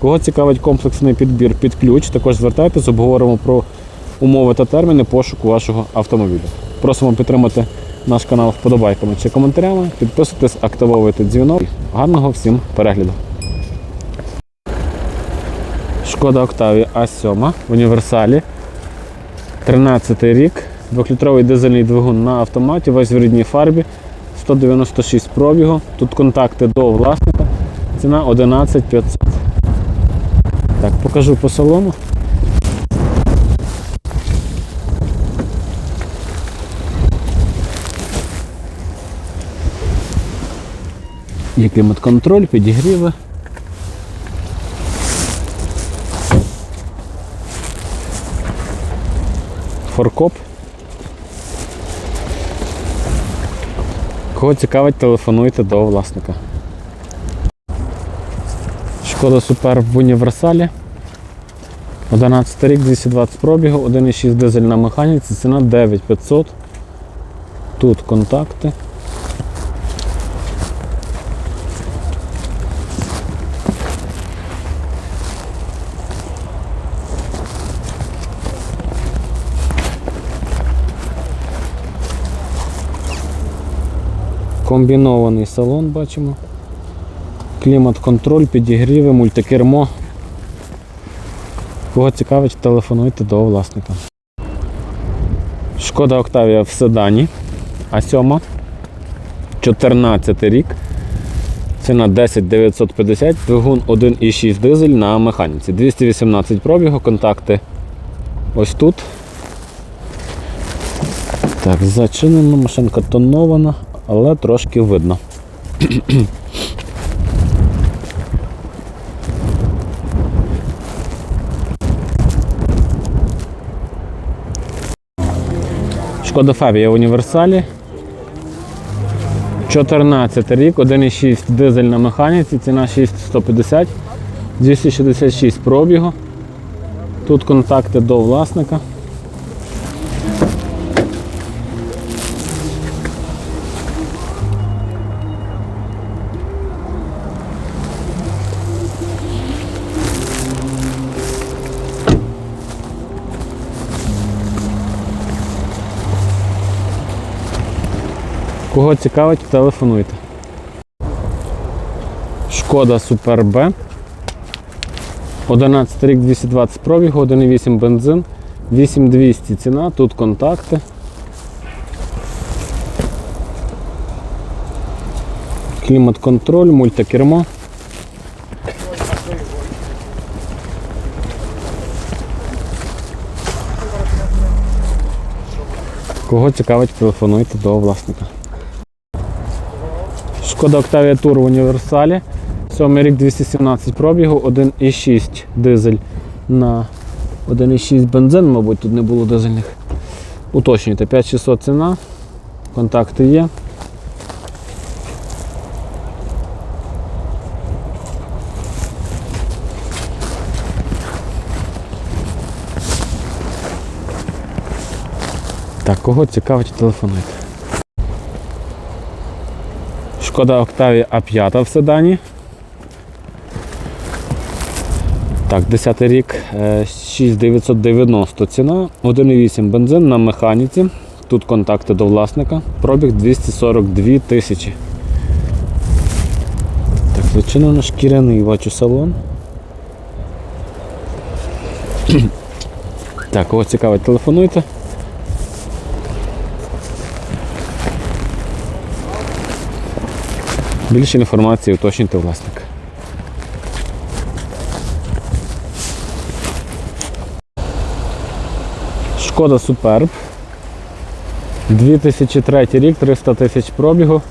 Кого цікавить комплексний підбір під ключ, також звертайтесь, обговоримо про умови та терміни пошуку вашого автомобіля. Просимо підтримати наш канал вподобайками чи коментарями. Підписуйтесь, активовуйте дзвінок. Гарного всім перегляду. Шкода Октавія А7 в універсалі. 13 рік. 2-літровий дизельний двигун на автоматі, весь в рідній фарбі. 196 пробігу. Тут контакти до власника. Ціна 11 500. Покажу по салону. Є клімат-контроль, підігріви. Форкоп. Кого цікавить, телефонуйте до власника. Шкода Супер в універсалі. 11 рік, 220 пробігу, 1,6 дизель на механіці, ціна 9500. Тут контакти. Комбінований салон бачимо. Клімат-контроль, підігріви, мультикермо. Кого цікавить, телефонуйте до власника. Шкода Октавія в седані. А 7 14 рік. Ціна 10 950, двигун 1,6 дизель на механіці. 218 пробігу, контакти ось тут. Так, зачинено, машинка тонована, але трошки видно. Шкода Фабія універсалі. 14 рік, 1,6 дизель на механіці, ціна 6150, 266 пробігу. Тут контакти до власника. Кого цікавить, телефонуйте. Шкода Супер Б. 11 рік 220 пробігу, 1,8 бензин, 8200 ціна, тут контакти. Клімат-контроль, мультикермо. Кого цікавить, телефонуйте до власника. Шкода Octavia Tour в універсалі. 7 рік 217 пробігу, 1,6 дизель на 1,6 бензин, мабуть, тут не було дизельних. Уточнюйте, 5600 ціна, контакти є. Так, кого цікавить, телефонуйте. Шкода Octavia A5 в седані. Так, 10 рік, е, 6990 ціна, 1,8 бензин на механіці. Тут контакти до власника. Пробіг 242 тисячі. Так, зачинено шкіряний бачу салон. Так, кого цікавить, телефонуйте. Більше інформації уточнюйте власника. Шкода Суперб. 2003 рік, 300 тисяч пробігу,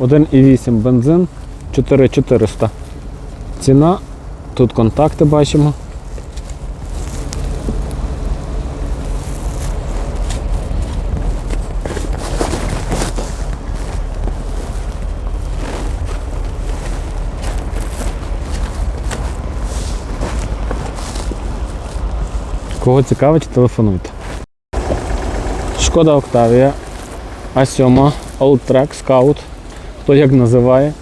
1,8 бензин, 4400. Ціна Тут контакти бачимо. Кого цікавить, телефонуйте. Шкода Октавія А7 Old Track Scout. Хто як називає.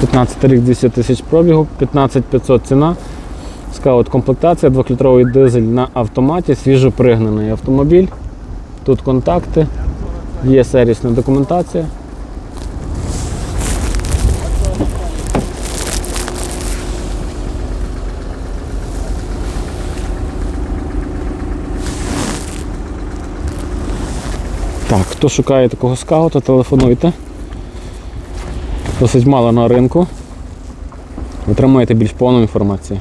15 рік 200 тисяч пробігу, 15500 ціна. Скаут комплектація, 2-літровий дизель на автоматі, свіжопригнаний автомобіль. Тут контакти, є сервісна документація. Так, хто шукає такого скаута, телефонуйте. Досить мало на ринку. Отримаєте більш повну інформацію.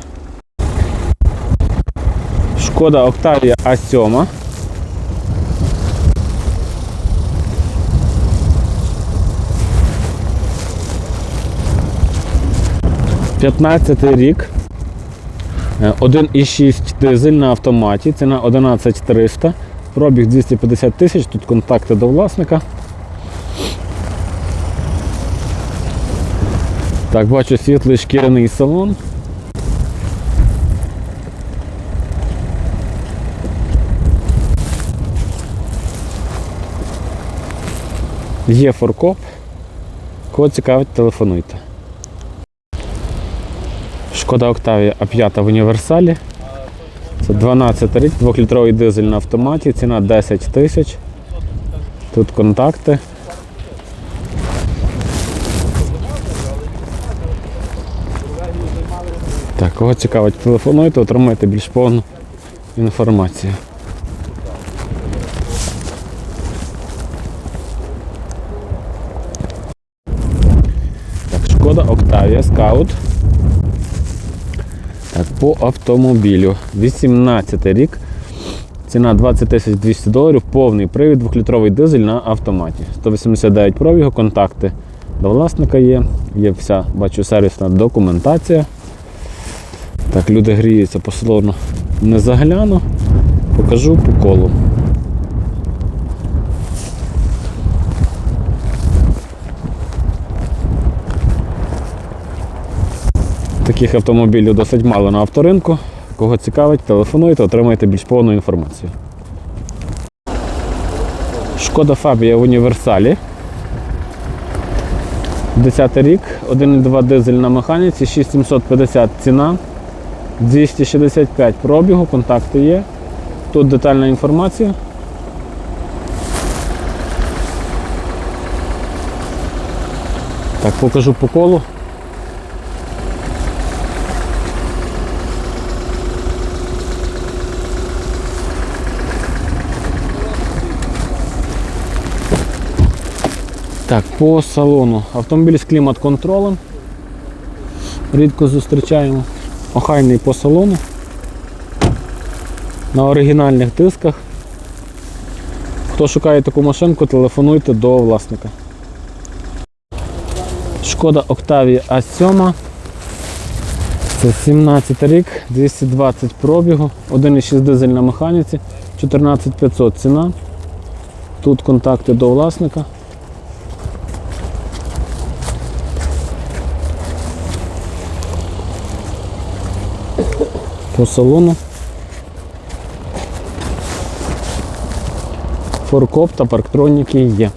Шкода Octavia A7. П'ятнадцятий рік. Е, 1,6 дизель на автоматі, ціна 11300, пробіг 250 тисяч, тут контакти до власника. Так, бачу світлий шкіряний салон. Є форкоп. Кого цікавить, телефонуйте. Шкода Октавія А5 в універсалі. Це 12 рік, 2-літровий дизель на автоматі, ціна 10 тисяч. Тут контакти. Так, кого цікавить, телефонуйте, отримаєте більш повну інформацію. Так, шкода Octavia Scout. По автомобілю. 18 рік. Ціна 20 тисяч 200 доларів, повний привід, 2-літровий дизель на автоматі. 189 пробігу, контакти до власника є. Є вся, бачу, сервісна документація. Так, люди гріються по салону. Не загляну, покажу по колу. Таких автомобілів досить мало на авторинку. Кого цікавить, телефонуйте, отримайте більш повну інформацію. Шкода Фабія в універсалі. 10 рік, 1,2 дизель на механіці, 6750 ціна, 265 пробігу, контакти є. Тут детальна інформація. Так, покажу по колу. Так, по салону. Автомобіль з клімат-контролем. Рідко зустрічаємо. Охайний по салону. На оригінальних дисках. Хто шукає таку машинку, телефонуйте до власника. Шкода Octavia A7. Це 17 рік, 220 пробігу, 1,6 дизель на механіці, 14500 ціна. Тут контакти до власника. По салону. Форкоп та парктроніки є.